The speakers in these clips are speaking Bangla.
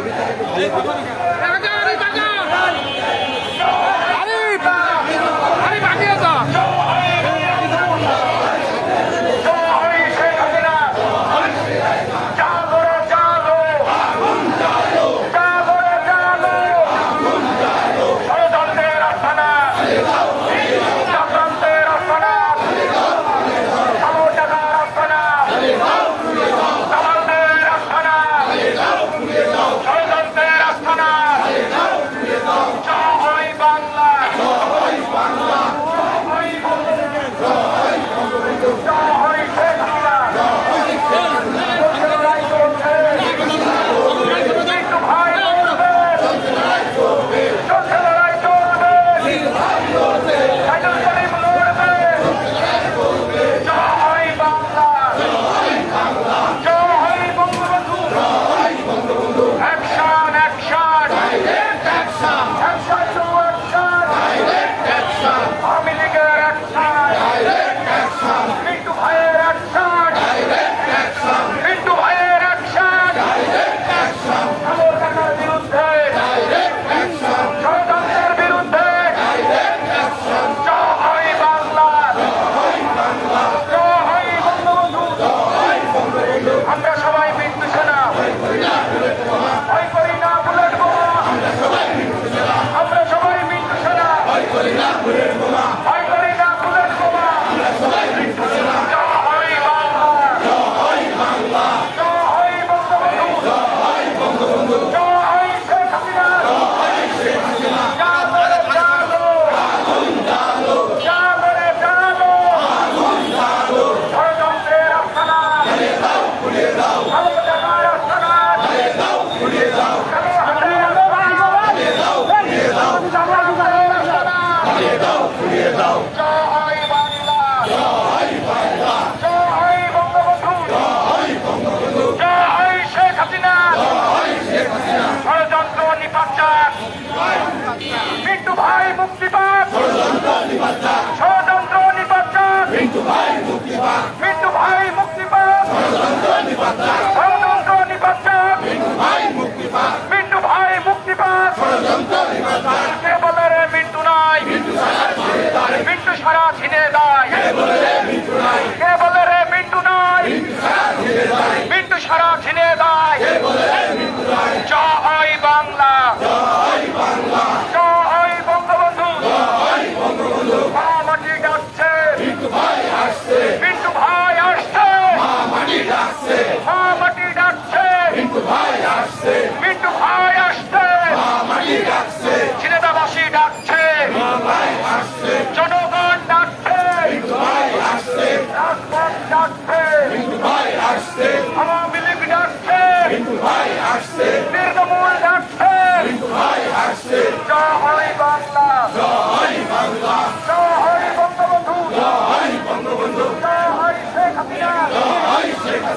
ছবি।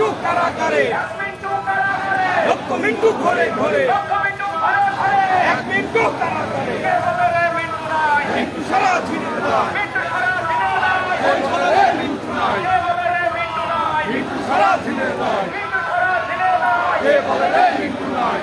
মিন্টু কারাগারে। লক্ষ মিন্টু ঘরে ঘরে। এক মিন্টু কারাগারে। মিন্টু সারা ছিনে মিন্টু সারা ছিনে কে বলে মিন্টু নয়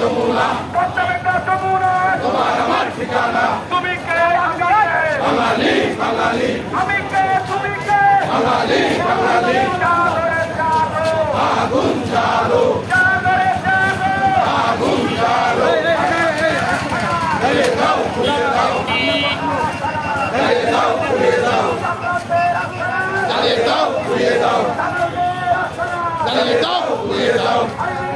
जमुना पश्चिम का जमुना तुम्हारा हमार ठिकाना तुम्ही के बंगाली बंगाली हम के me quer tu me quer चालो me चालो Let it go, let it go. Let it go, let it go. Let it go, let it go. Let it go, let it go.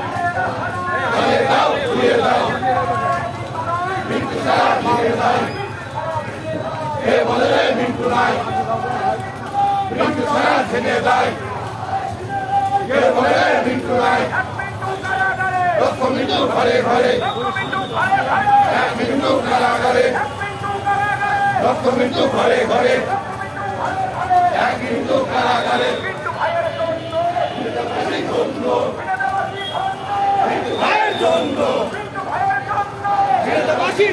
কে আমি কে আমি কে তুমি কে জাগরে জাগো জাগরে জাগো এক মিন্টু কারাগারে এক মিন্টু ঘরে ঘরে এক মিন্টু কারাগারে মিন্টু মিন্টু জন্য দেশবাসীর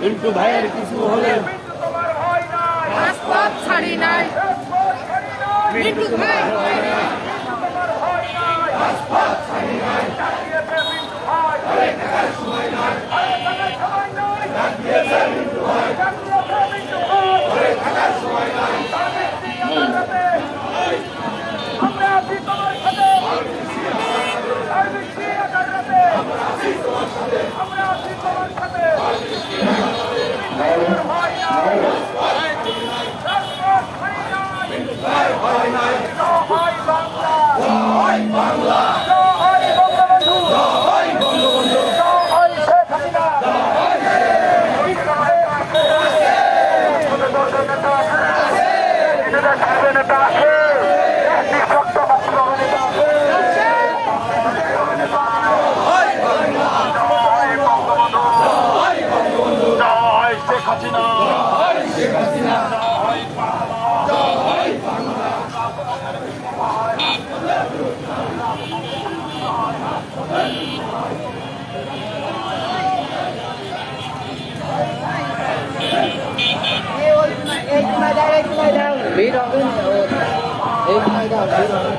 মিন্টু ভাইয়ের কিছু হলে তোমার ভয় নাই রাজপথ ছাড়ি নাই। মিন্টু ভাই তোমার ভয় নাই ডাকিয়েছে মিন্টু ভাই। ডাকার সময় নাই ডাকিয়েছে মিন্টু ভাই আমরা আছি তোমার সাথে আরবিসি আদালতে আমরা আছি তোমার সাথে মিন্টুর ভয় নাই রাজপথ ছাড়ি নাই জয় বাংলা জয় বঙ্গবন্ধু জয় শেখ হাসিনা নেতা আছে নিঃশক্ত মুক্তিযোদ্ধা নেতা আছে জয় বঙ্গবন্ধু জয় শেখ হাসিনা ভিড় হবে না এই সময় দাও ভিড় হবে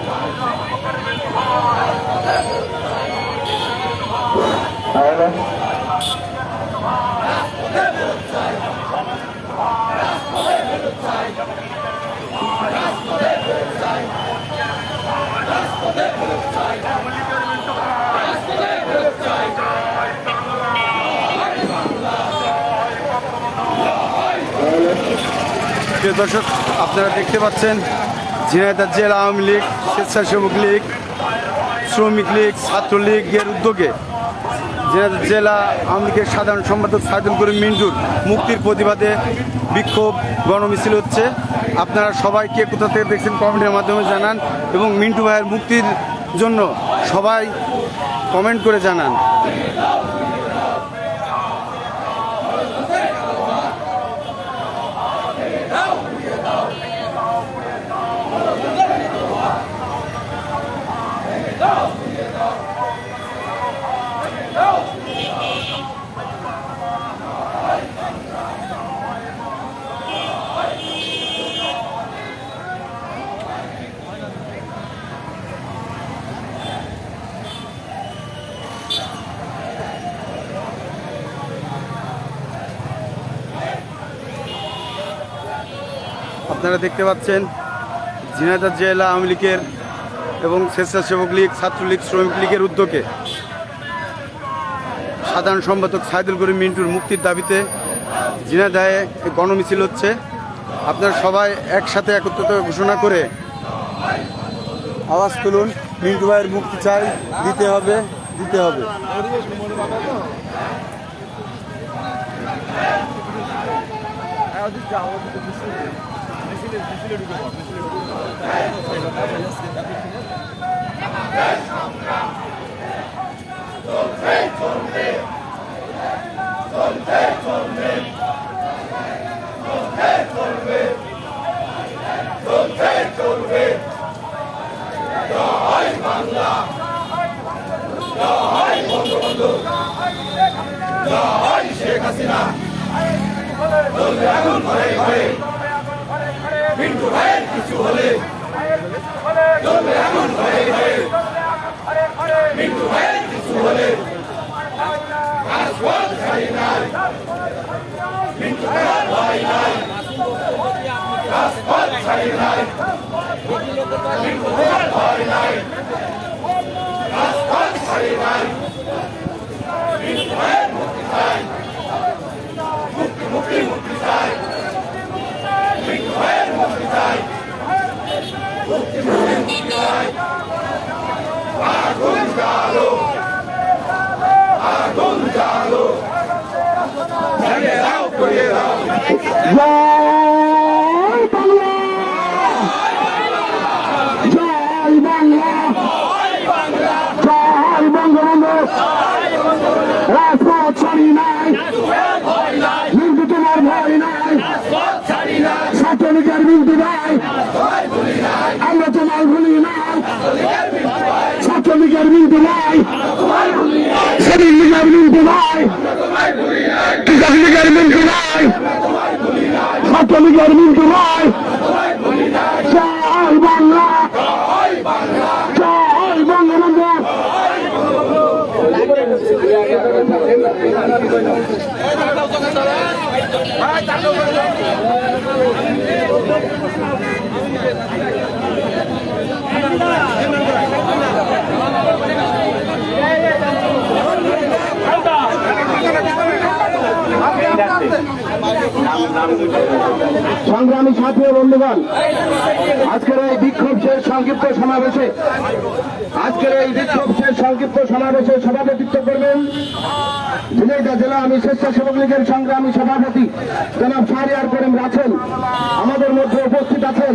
প্রিয় দর্শক, আপনারা দেখতে পাচ্ছেন ঝিনাইদহ জেলা আওয়ামী লীগ, স্বেচ্ছাসেবক লীগ, শ্রমিক লীগ ছাত্রলীগের উদ্যোগে ঝিনাইদহ জেলা আওয়ামী লীগের সাধারণ সম্পাদক সাইদুল করিম মিন্টুর মুক্তির প্রতিবাদে বিক্ষোভ গণমিছিল হচ্ছে। আপনারা সবাইকে কোথা থেকে দেখছেন কমেন্টের মাধ্যমে জানান এবং মিন্টু ভাইয়ের মুক্তির জন্য সবাই কমেন্ট করে জানান। আপনারা দেখতে পাচ্ছেন ঝিনাইদহ জেলা আওয়ামী লীগের এবং স্বেচ্ছাসেবক লীগ, ছাত্রলীগ, শ্রমিক লীগের উদ্যোগে সাধারণ সম্পাদক সাইদুল করিম মিন্টুর মুক্তির দাবিতে ঝিনাইদহে গণমিছিল হচ্ছে। আপনারা সবাই একসাথে একত্রিত ঘোষণা করে আওয়াজ তুলুন, মিন্টু ভাইয়ের মুক্তি চাই, দিতে হবে দিতে হবে। শেখ হাসিনা চলবে এখন ঘরে ঘরে কিন্তু ভাইয়ের কিছু হলে চলবে এমন ভয়ে ভয়ে, কিন্তু ভাইয়ের কিছু হলে রাজপথ ছাড়ি নাই। কিন্তু তার ভয় নাই রাজপথ নাই। কিন্তু তার ভয় নাই। জয় বাংলা জয় বাংলা জয় বঙ্গবন্ধু রাজপথ ছাড়ি নাই কিন্তু তোমার ভয় নাই ছাত্রলীগের বিন্দু নাই আমরা তোমার ভুলি নাই ছাত্রলীগের বিন্দু নাই সেদিন লীগের বিন্দু নাই কৃষক লীগের বিন্দু নাই ছাত্রলীগের বিন্দু নাই জয় বাংলা জয় বঙ্গবন্ধু সংগ্রামী সাথী ও বন্ধুগণ, আজকের এই বিক্ষোভ শেষ সংক্ষিপ্ত সমাবেশে, আজকের এই বিক্ষোভ শেষ সংক্ষিপ্ত সমাবেশে সভাপতিত্ব করবেন ঝিনাইদহ জেলা আমি স্বেচ্ছাসেবক লীগের সংগ্রামী সভাপতি জনাব শাহরিয়ার করিম আছেন আমাদের মধ্যে উপস্থিত আছেন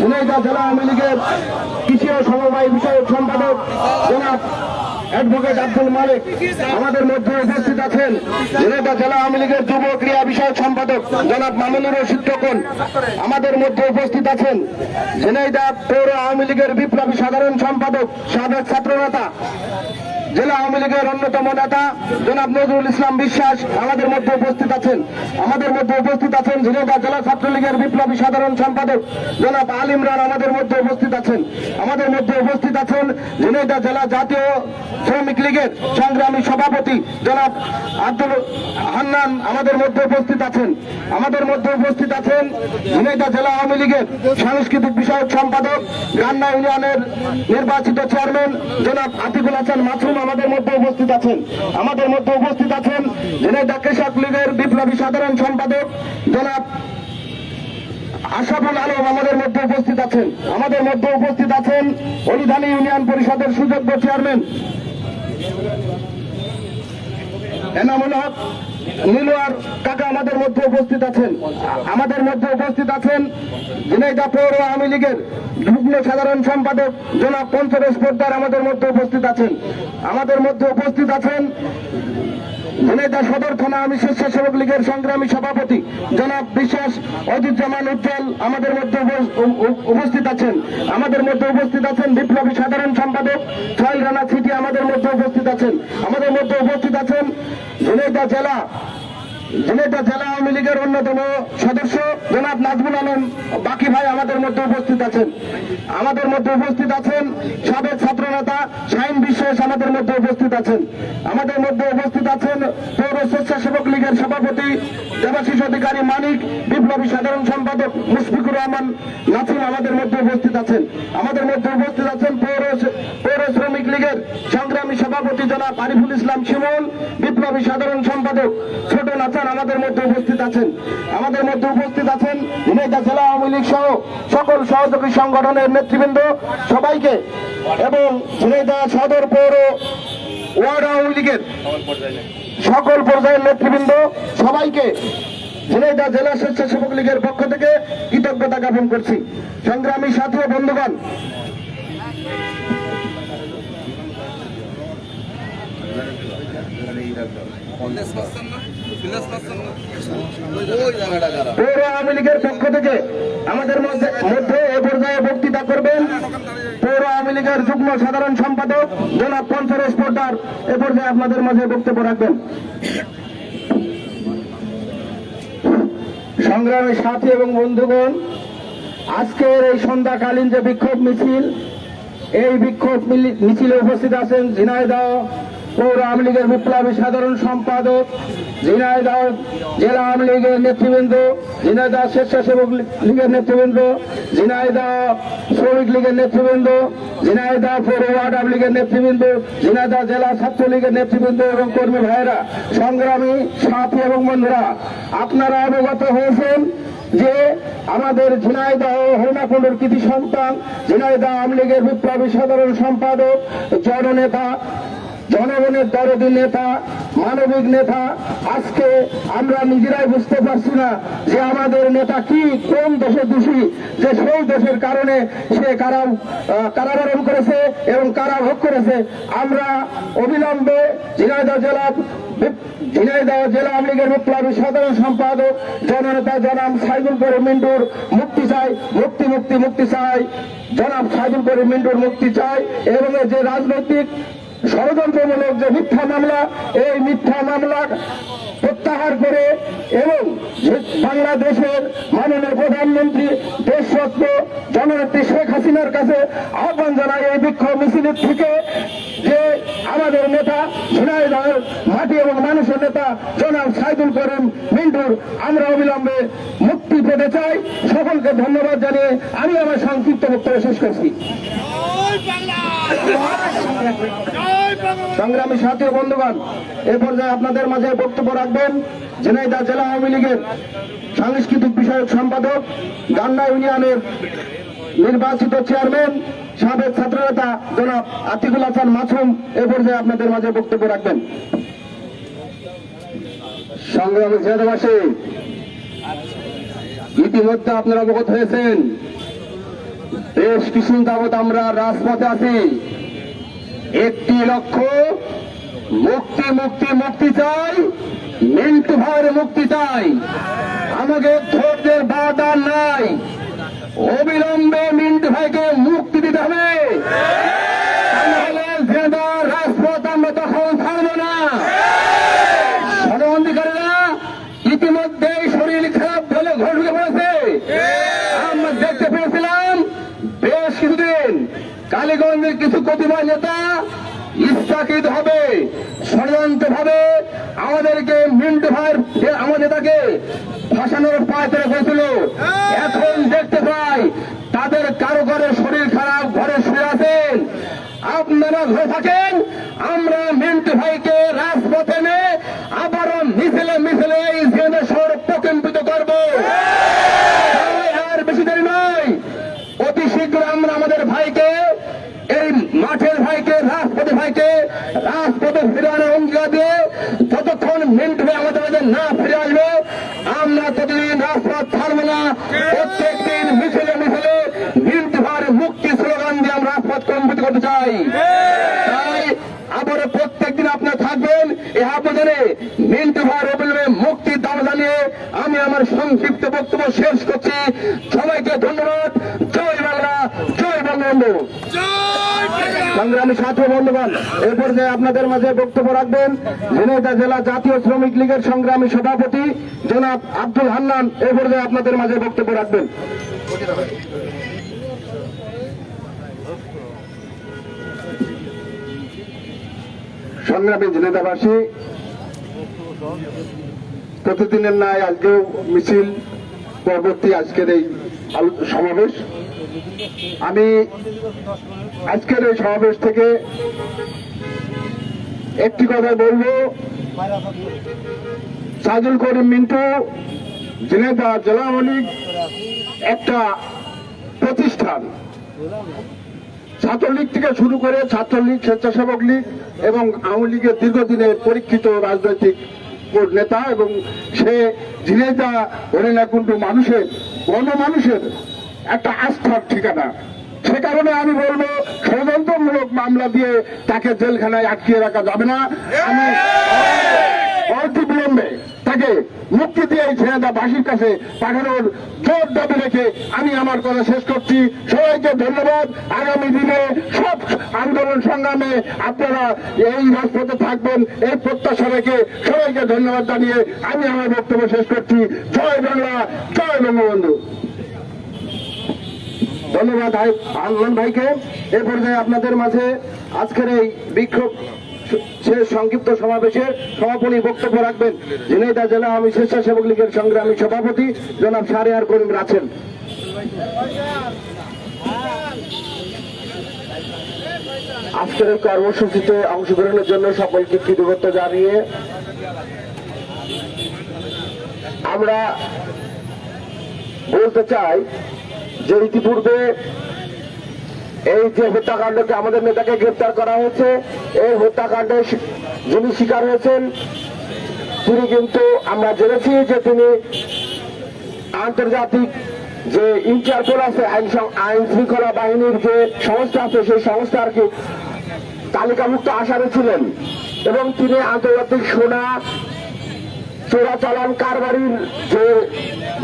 ঝিনাইদহ জেলা আওয়ামী লীগের কৃষি ও সমবায় বিষয়ক সম্পাদক জনাব অ্যাডভোকেট আব্দুল মালিক আমাদের মধ্যে উপস্থিত আছেন। জেলা আওয়ামী লীগের যুব ক্রীড়া বিষয়ক সম্পাদক জনাব মামুনুর রশিদ টোকন আমাদের মধ্যে উপস্থিত আছেন। ঝিনাইদহ পৌর আওয়ামী লীগের বিপ্লবী সাধারণ সম্পাদক সাবেক ছাত্রনেতা জেলা আওয়ামী লীগের অন্যতম নেতা জনাব নজরুল ইসলাম বিশ্বাস আমাদের মধ্যে উপস্থিত আছেন। আমাদের মধ্যে উপস্থিত আছেন ঝিনাইদহ জেলা ছাত্রলীগের বিপ্লবী সাধারণ সম্পাদক জনাব আল ইমরান আমাদের মধ্যে উপস্থিত আছেন। আমাদের মধ্যে উপস্থিত আছেন ঝিনাইদহ জেলা জাতীয় শ্রমিক লীগের সংগ্রামী সভাপতি জনাব আব্দুল হান্নান আমাদের মধ্যে উপস্থিত আছেন। আমাদের মধ্যে উপস্থিত আছেন ঝিনাইদহ জেলা আওয়ামী লীগের সাংস্কৃতিক বিষয়ক সম্পাদক গান্না ইউনিয়নের নির্বাচিত চেয়ারম্যান জনাব আতিকুল হাসান মাসুম আমাদের মধ্যে উপস্থিত আছেন। আমাদের মধ্যে উপস্থিত আছেন ঝিনাইদহ কৃষক লীগের বিপ্লবী সাধারণ সম্পাদক জনাব আশাফুল আলম আমাদের মধ্যে উপস্থিত আছেন। আমাদের মধ্যে উপস্থিত আছেন অলিধানী ইউনিয়ন পরিষদের সুযোগ্য চেয়ারম্যান। এনামুল হক নীলোয়ার কাকা আমাদের মধ্যে উপস্থিত আছেন। আমাদের মধ্যে উপস্থিত আছেন ঝিনাইদা পৌর আওয়ামী লীগের যুগ্ম সাধারণ সম্পাদক জনাব পঞ্চরেশ পোদ্দার আমাদের মধ্যে উপস্থিত আছেন। আমাদের মধ্যে উপস্থিত আছেন ঝিনাইদহ সদর থানা, আমি স্বেচ্ছাসেবক লীগের সংগ্রামী সভাপতি। জনাব বিশ্বাস অজিতজামান উজ্জ্বল আমাদের মধ্যে উপ- উপ- উপ- উপস্থিত আছেন। আমাদের মধ্যে উপস্থিত আছেন বিপ্লবী সাধারণ সম্পাদক ছয় রানা সিটি আমাদের মধ্যে উপস্থিত আছেন। আমাদের মধ্যে উপস্থিত আছেন ঝিনাইদহ জেলা ঝিনাইদহ জেলা আওয়ামী লীগের অন্যতম সদস্য জনাব নাজমুল আলম। বাকি ভাই আমাদের মধ্যে উপস্থিত আছেন। আমাদের মধ্যে উপস্থিত আছেন সাবেক ছাত্র নেতা শাহিন বিশ্বাস আমাদের মধ্যে উপস্থিত আছেন। আমাদের মধ্যে উপস্থিত আছেন পৌর স্বেচ্ছাসেবক লীগের সভাপতি, দেবাশিস অধিকারী মানিক, বিপ্লবী সাধারণ সম্পাদক মুশফিকুর রহমান, নাসিম আমাদের মধ্যে উপস্থিত আছেন। আমাদের মধ্যে উপস্থিত আছেন পৌর পৌর শ্রমিক লীগের সংগ্রামী সভাপতি জনাব আরিফুল ইসলাম শিমুল, বিপ্লবী সাধারণ সম্পাদক ছোট নাচান আমাদের মধ্যে উপস্থিত আছেন। আমাদের মধ্যে উপস্থিত আছেন ঝিনাইদহ জেলা আওয়ামী লীগ সহ সকল সহযোগী সংগঠনের নেতৃবৃন্দ সবাইকে এবং ঝিনাইদহ সদর পৌর ওয়ার্ড আওয়ামী লীগের সকল পর্যায়ের নেতৃবৃন্দ সবাইকে ঝিনাইদহ জেলা স্বেচ্ছাসেবক লীগের পক্ষ থেকে কৃতজ্ঞতা জ্ঞাপন করছি। সংগ্রামী সাথী ও বন্ধুগণ পৌর আওয়ামী লীগের পক্ষ থেকে আমাদের মধ্যে এ পর্যায়ে বক্তৃতা করবেন। পৌর আওয়ামী লীগের যুগ্ম সাধারণ সম্পাদক জনাব পঞ্চরেশ পোর্টার এ পর্যায়ে আপনাদের মাঝে বক্তব্য রাখবেন। সংগ্রামী সাথী এবং বন্ধুগণ, আজকের এই সন্ধ্যাকালীন যে বিক্ষোভ মিছিল, এই বিক্ষোভ মিছিলে উপস্থিত আছেন ঝিনাইদহ পৌর আওয়ামী লীগের বিপ্লবী সাধারণ সম্পাদক, ঝিনাইদহ জেলা আওয়ামী লীগের নেতৃবৃন্দ, ঝিনাইদহ স্বেচ্ছাসেবক লীগের নেতৃবৃন্দ, ঝিনাইদহ শ্রমিক লীগের নেতৃবৃন্দ, ঝিনাইদহ পৌর ওয়ার্ড আওয়ামী লীগের নেতৃবৃন্দ, ঝিনাইদহ জেলা ছাত্রলীগের নেতৃবৃন্দ এবং কর্মী ভাইয়েরা, সংগ্রামী সাথী এবং বন্ধুরা, আপনারা অবগত হয়েছেন যে আমাদের ঝিনাইদহ হরিণাকুণ্ডের কৃতি সন্তান, ঝিনাইদহ আওয়ামী লীগের বিপ্লবী সাধারণ সম্পাদক, জননেতা জনগণের দরদি নেতা, মানবিক নেতা, আজকে আমরা নিজেরাই বুঝতে পারছি না যে আমাদের নেতা কি, কোন দেশে দোষী, যে সেই দেশের কারণে সে কারা কারাবরণ করেছে এবং কারা ভোগ করেছে। আমরা অবিলম্বে ঝিনাইদহ জেলা ঝিনাইদহ জেলা আওয়ামী লীগের বিপ্লবী সাধারণ সম্পাদক জননেতা জনাব সাইদুল করিম মিন্টুর মুক্তি চাই, মুক্তি মুক্তি মুক্তি চাই। জনাব সাইদুল করিম মিন্টুর মুক্তি চাই এবং যে রাজনৈতিক ষড়যন্ত্রমূলক যে মিথ্যা মামলা, এই মিথ্যা মামলা প্রত্যাহার করে এবং বাংলাদেশের মাননীয় প্রধানমন্ত্রী দেশরত্ন জননেত্রী শেখ হাসিনার কাছে আহ্বান জানাই এই বিক্ষোভ মিছিলের থেকে যে আমাদের নেতা ঝিনাইদহের মাটি এবং মানুষের নেতা জনাব সাইদুল করিম মিন্টুর আমরা অবিলম্বে মুক্তি পেতে চাই। সকলকে ধন্যবাদ জানিয়ে আমি আমার সংক্ষিপ্ত বক্তব্য শেষ করছি। সংগ্রামী সাথী বন্ধুগণ, এ পর্যায়ে আপনাদের মাঝে বক্তব্য রাখবেন ঝিনাইদহ জেলা আওয়ামী লীগের সাংস্কৃতিক বিষয়ক সম্পাদক গান্ডা ইউনিয়নের নির্বাচিত চেয়ারম্যান, সাবেক ছাত্রনেতা জনাব আতিকুল হাসান মাসুম, এ পর্যায়ে আপনাদের মাঝে বক্তব্য রাখবেন। সংগ্রামী জেলাবাসী ইতিমধ্যে আপনারা অবগত হয়েছেন বেশ কিছু যাবৎ আমরা রাজপথে আছি। একটি লক্ষ্য, মুক্তি মুক্তি মুক্তি চাই। মিন্টু ভাইয়ের মুক্তি চাই। আমাকে ধৈর্যের বাধা নাই। অবিলম্বে মিন্টু ভাইকে মুক্তি দিতে হবে। রাজপথ আমরা তখন ছাড়বো না ষড়যন্ত্রকারীরা ইতিমধ্যে শরীর খারাপ বলে ঘর ঢুকে পড়েছে আমরা দেখতে পেয়েছিলাম বেশ কিছুদিন কালীগঞ্জের কিছু কতিপয় নেতা ইচ্ছাকৃত হবে ষড়যন্ত্র ভাবে আমাদেরকে মিন্টু ভাইয়ের যে আমাদের তাকে ফাঁসানোর পায় করে হয়েছিল এখন দেখতে পাই তাদের কারও কারও শরীর খারাপ, ঘরে শুয়ে আছেন। আপনারা ঘরে থাকেন, আমরা মিন্টু ভাইকে রাজপথে এনে আবারও মিছিলে মিছিলে এই জেনে শহর প্রকম্পিত করব। আর বেশি দেরি নয়। অতি শীঘ্র আমরা আমাদের ভাইকে রাজপথে ভাইকে রাজপথে ফিরানোর অঙ্গীকার দিয়ে যতক্ষণ মিন্টু আমাদের না ফিরে আসবে, আমরা ততদিন রাজপথ না। মিছিলে মিছিলে মিন্টু ভাইয়ের মুক্তি স্লোগান দিয়ে আমরা রাজপথ করতে চাই। প্রত্যেকদিন আপনারা থাকবেন এই আবেদনে মিন্টু মুক্তির দাম জানিয়ে আমি আমার সংক্ষিপ্ত বক্তব্য শেষ করছি। সবাইকে ধন্যবাদ। জয় বাংলা। জয় বাংলা বন্ধু জয় বাংলা সংগ্রামী সাথী বন্ধুগণ এই পর্যায়ে আপনাদের মাঝে বক্তব্য রাখবেন, ঝিনাইদহ জেলা জাতীয় শ্রমিক লীগের সংগ্রামী সভাপতি জনাব আব্দুল হান্নান এই পর্যায়ে আপনাদের মাঝে বক্তব্য রাখবেন। সংগ্রামী প্রতিদিনের ন্যায় আজকেও মিছিল, পরবর্তী আজকের এই সমাবেশ। আমি আজকের এই সমাবেশ থেকে একটি কথা বলব। সাজুল করিম মিন্টু ঝিনাইদহ জেলা আওয়ামী একটা প্রতিষ্ঠান। ছাত্রলীগ থেকে শুরু করে ছাত্রলীগ, স্বেচ্ছাসেবক লীগ এবং আওয়ামী লীগের দীর্ঘদিনের পরীক্ষিত রাজনৈতিক নেতা এবং সে ঝিনাইদহ হরিণাকুণ্ডু মানুষের গণমানুষের একটা আস্থার ঠিকানা। সে কারণে আমি বলব, ষড়যন্ত্রমূলক মামলা দিয়ে তাকে জেলখানায় আটকিয়ে রাখা যাবে না। আমি অতি বিলম্বে তাকে মুক্তি দিয়ে এই ছেলেদাবাসীর কাছে পাঠানোর জোর দাবি রেখে আমি আমার কথা শেষ করছি। সবাইকে ধন্যবাদ। আগামী দিনে সব আন্দোলন সংগ্রামে আপনারা এই রাজপথে থাকবেন, এই প্রত্যাশা রেখে সবাইকে ধন্যবাদ জানিয়ে আমি আমার বক্তব্য শেষ করছি। জয় বাংলা, জয় বঙ্গবন্ধু। ধন্যবাদ আনন্দ ভাইকে। এ পর্যায়ে আপনাদের মাঝে আজকের এই বিক্ষোভ শেষ সংক্ষিপ্ত সমাবেশের সমাপনী বক্তব্য রাখবেন। ঝিনাইদহ জেলা আমি স্বেচ্ছাসেবক লীগের সংগ্রামী সভাপতি জনাব সারেয়ার করিম রাছেন আজকের কর্মসূচিতে অংশগ্রহণের জন্য সকলকে কৃতজ্ঞতা জানিয়ে আমরা বলতে চাই যে ইতিপূর্বে এই যে হত্যাকাণ্ডকে আমাদের নেতাকে গ্রেপ্তার করা হয়েছে, এই হত্যাকাণ্ডে যিনি শিকার হয়েছেন, তিনি কিন্তু আমরা জেনেছি যে তিনি আন্তর্জাতিক যে ইন্টারপোল আছে, আইন আইন শৃঙ্খলা বাহিনীর যে সংস্থা আছে, সেই সংস্থার কি তালিকাভুক্ত আসামি ছিলেন। এবং তিনি আন্তর্জাতিক সোনা চোরাচালান কারবারির যে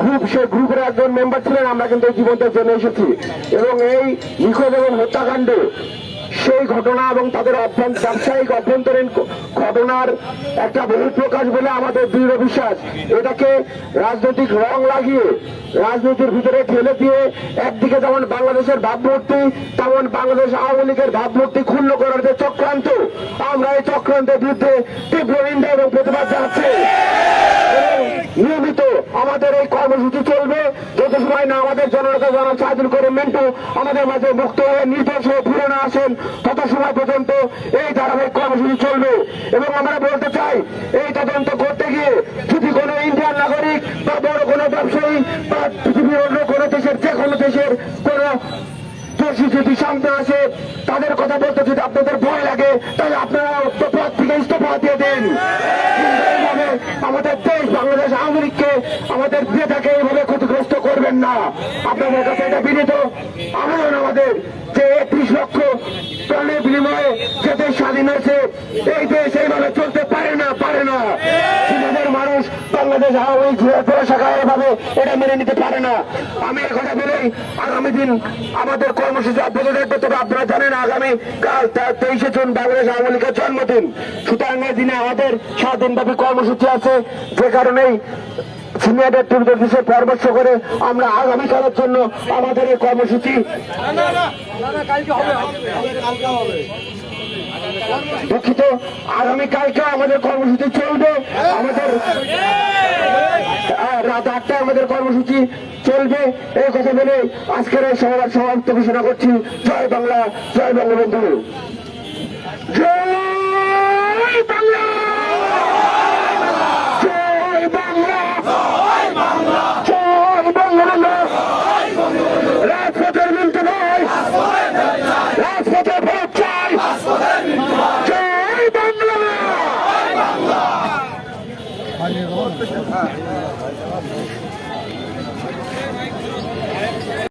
গ্রুপ সেই গ্রুপের একজন মেম্বার ছিলেন, আমরা কিন্তু এই জীবনটার জেনে এসেছি। এবং এই নিখোঁজ এবং হত্যাকাণ্ড সেই ঘটনা এবং তাদের ব্যবসায়িক অভ্যন্তরীণ ঘটনার একটা বহু প্রকাশ বলে আমাদের দৃঢ় বিশ্বাস। এটাকে রাজনৈতিক রং লাগিয়ে, রাজনীতির ভিতরে ঠেলে দিয়ে, একদিকে যেমন বাংলাদেশের ভাবমূর্তি, তেমন বাংলাদেশ আওয়ামী লীগের ভাবমূর্তি ক্ষুণ্ণ করার যে চক্রান্ত, আমরা এই চক্রান্তের বিরুদ্ধে তীব্র নিন্দা এবং প্রতিবাদ জানাচ্ছি। নিয়মিত আমাদের এই কর্মসূচি চলবে। যত সময় না আমাদের জননেতা জনাব সাহায্য করে মেন্টু আমাদের মাঝে মুক্ত হয়ে নির্দোষ হয়ে ফিরে না আসেন, তত সময় পর্যন্ত এই ধারাবাহিক কর্মসূচি চলবে। এবং আমরা বলতে চাই, এই তদন্ত করতে গিয়ে যদি কোনো ইন্ডিয়ান নাগরিক বা বড় কোনো ব্যবসায়ী বা পৃথিবীর অন্য কোনো দেশের যে কোনো দেশের কোনো দোষী যদি সামনে আসে, তাদের কথা বলতে যদি আপনাদের ভয় লাগে, তাহলে আপনারা পদ থেকে ইস্তফা দিয়ে দেন। আমাদের দেশ, বাংলাদেশ আওয়ামী লীগকে আমাদের নেতাকে এইভাবে ক্ষতিগ্রস্ত করবেন না। আপনাদের কাছে এটা বিনীত আবেদন আমাদের। যে ত্রিশ লক্ষ প্রাণের বিনিময়ে যে দেশ স্বাধীন হয়েছে, এই দেশ এইভাবে চলতে পারে না পারে না। চীনের মানুষ বাংলাদেশ আওয়ামী লীগ শাখা এটা মেনে নিতে পারে না। আমি কথা বলেই আগামী দিন আমাদের কর্মসূচি অব্যাহত থাকবে, তবে আপনারা জানেন আগামী কাল তেইশে জুন বাংলাদেশ আওয়ামী লীগের জন্মদিন। সুতরাং দিনে আমাদের সাত কর্মসূচি আছে, যে কারণেই সিনিয়রদের নির্দেশে পরামর্শ করে আমরা আগামীকালের জন্য আমাদের এই কর্মসূচি দুঃখিত আগামীকালকে আমাদের কর্মসূচি চলবে। আমাদের আহ, রাত আটটায় আমাদের কর্মসূচি চলবে। এই কথা বলে আজকের এই সমাজ সমাপ্ত ঘোষণা করছি। জয় বাংলা জয় বঙ্গবন্ধু। জয় বাংলা!